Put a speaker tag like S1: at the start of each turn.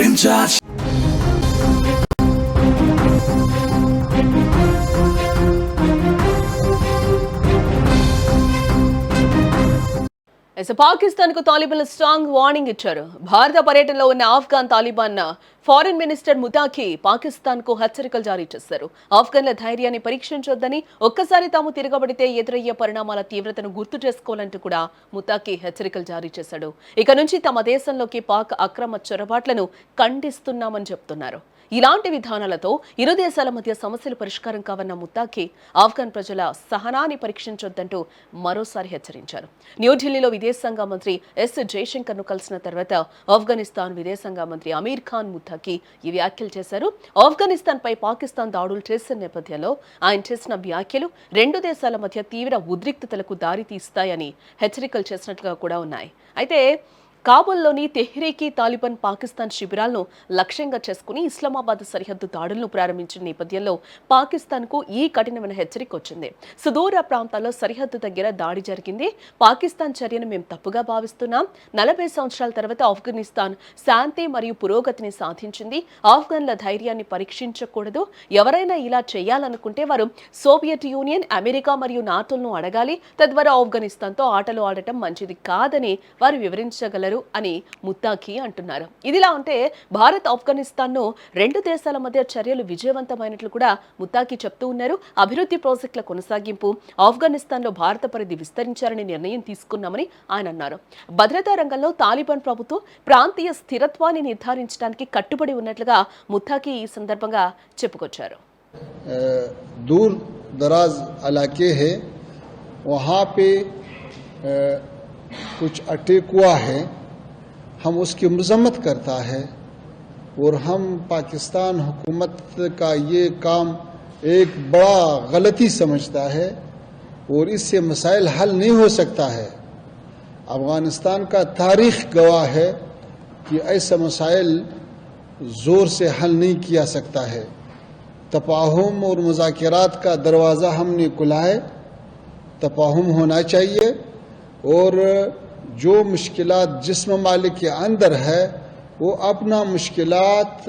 S1: In charge. పాకిస్తాన్కు తాలిబాన్లు strong warning ఇచ్చారు. భారత పర్యటనలో ఉన్న Afghan Taliban foreign minister Muttaqi పాకిస్తాన్కు హెచ్చరికలు జారీ చేశారు. ఆఫ్ఘన్ల ధైర్యాన్ని పరీక్షించొద్దని ఒక్కసారి తాము తిరగబడితే ఎదురయ్యే పరిణామాల తీవ్రతను గుర్తు చేసుకోవాలంటూ కూడా ముతాకి హెచ్చరికలు జారీ చేశాడు. ఇక నుంచి తమ దేశంలోకి పాక్ అక్రమ చొరబాట్లను ఖండిస్తున్నామని చెప్తున్నారు. ఇలాంటి విధానాలతో ఇరు దేశాల మధ్య సమస్యలు పరిష్కారం కావన్న ముత్తాకి ఆఫ్ఘన్ ప్రజల సహనాన్ని పరీక్షించొద్దంటూ మరోసారి హెచ్చరించారు. న్యూఢిల్లీలో విదేశాంగ మంత్రి ఎస్ జయశంకర్ను కలిసిన తర్వాత ఆఫ్ఘనిస్తాన్ విదేశాంగ మంత్రి అమీర్ ఖాన్ ముద్దాకి ఈ వ్యాఖ్యలు చేశారు. ఆఫ్ఘనిస్తాన్ పై పాకిస్తాన్ దాడులు చేసిన నేపథ్యంలో ఆయన చేసిన వ్యాఖ్యలు రెండు దేశాల మధ్య తీవ్ర ఉద్రిక్తతలకు దారి తీస్తాయని హెచ్చరికలు చేసినట్లుగా కూడా ఉన్నాయి. అయితే కాబుల్లోని తెహ్రీకి తాలిబాన్ పాకిస్తాన్ శిబిరాలను లక్ష్యంగా చేసుకుని ఇస్లామాబాద్ సరిహద్దు దాడులను ప్రారంభించిన నేపథ్యంలో పాకిస్తాన్కు ఈ కఠినమైన హెచ్చరిక వచ్చింది. సుదూర ప్రాంతాల్లో సరిహద్దు దగ్గర దాడి జరిగింది. పాకిస్తాన్ చర్యను మేము తప్పుగా భావిస్తున్నాం. నలభై సంవత్సరాల తర్వాత ఆఫ్ఘనిస్తాన్ శాంతి మరియు పురోగతిని సాధించింది. ఆఫ్ఘన్ల ధైర్యాన్ని పరీక్షించకూడదు. ఎవరైనా ఇలా చేయాలనుకుంటే వారు సోవియట్ యూనియన్ అమెరికా మరియు నాటోలను అడగాలి. తద్వారా ఆఫ్ఘనిస్తాన్తో ఆటలు ఆడటం మంచిది కాదని వారు వివరించగలరు. అని ముత్తాకి అంటున్నారు ఇదిలా ఉంటే భారత్ ఆఫ్ఘనిస్తాన్ను రెండు దేశాల మధ్య చర్యలు విజయవంతమైనట్లు కూడా ముత్తాకి చెప్తూ ఉన్నారు అభివృద్ధి ప్రాజెక్టుల కొనసాగింపు ఆఫ్ఘనిస్తాన్లో భారత పరిధి విస్తరించారని నిర్ణయం తీసుకున్నామని ఆయన అన్నారు భద్రతా రంగంలో తాలిబాన్ ప్రభుత్వం ప్రాంతీయ స్థిరత్వాన్ని నిర్ధారించడానికి కట్టుబడి ఉన్నట్లుగా ముత్తాకి ఈ సందర్భంగా చెప్పుకొచ్చారు
S2: अ, दूर दराज इलाके है वहाँ पे अ, कुछ अटैक हुआ है ہم اس کی مذمت کرتا ہے اور ہم پاکستان حکومت کا یہ کام ایک بڑا غلطی سمجھتا ہے اور اس سے مسائل حل نہیں ہو سکتا ہے۔ افغانستان کا تاریخ گواہ ہے کہ ایسا مسائل زور سے حل نہیں کیا سکتا ہے۔ تفاہم اور مذاکرات کا دروازہ ہم نے کھلا ہے۔ تفاہم ہونا چاہیے اور جو مشکلات جسم مالک کے اندر ہے وہ اپنا مشکلات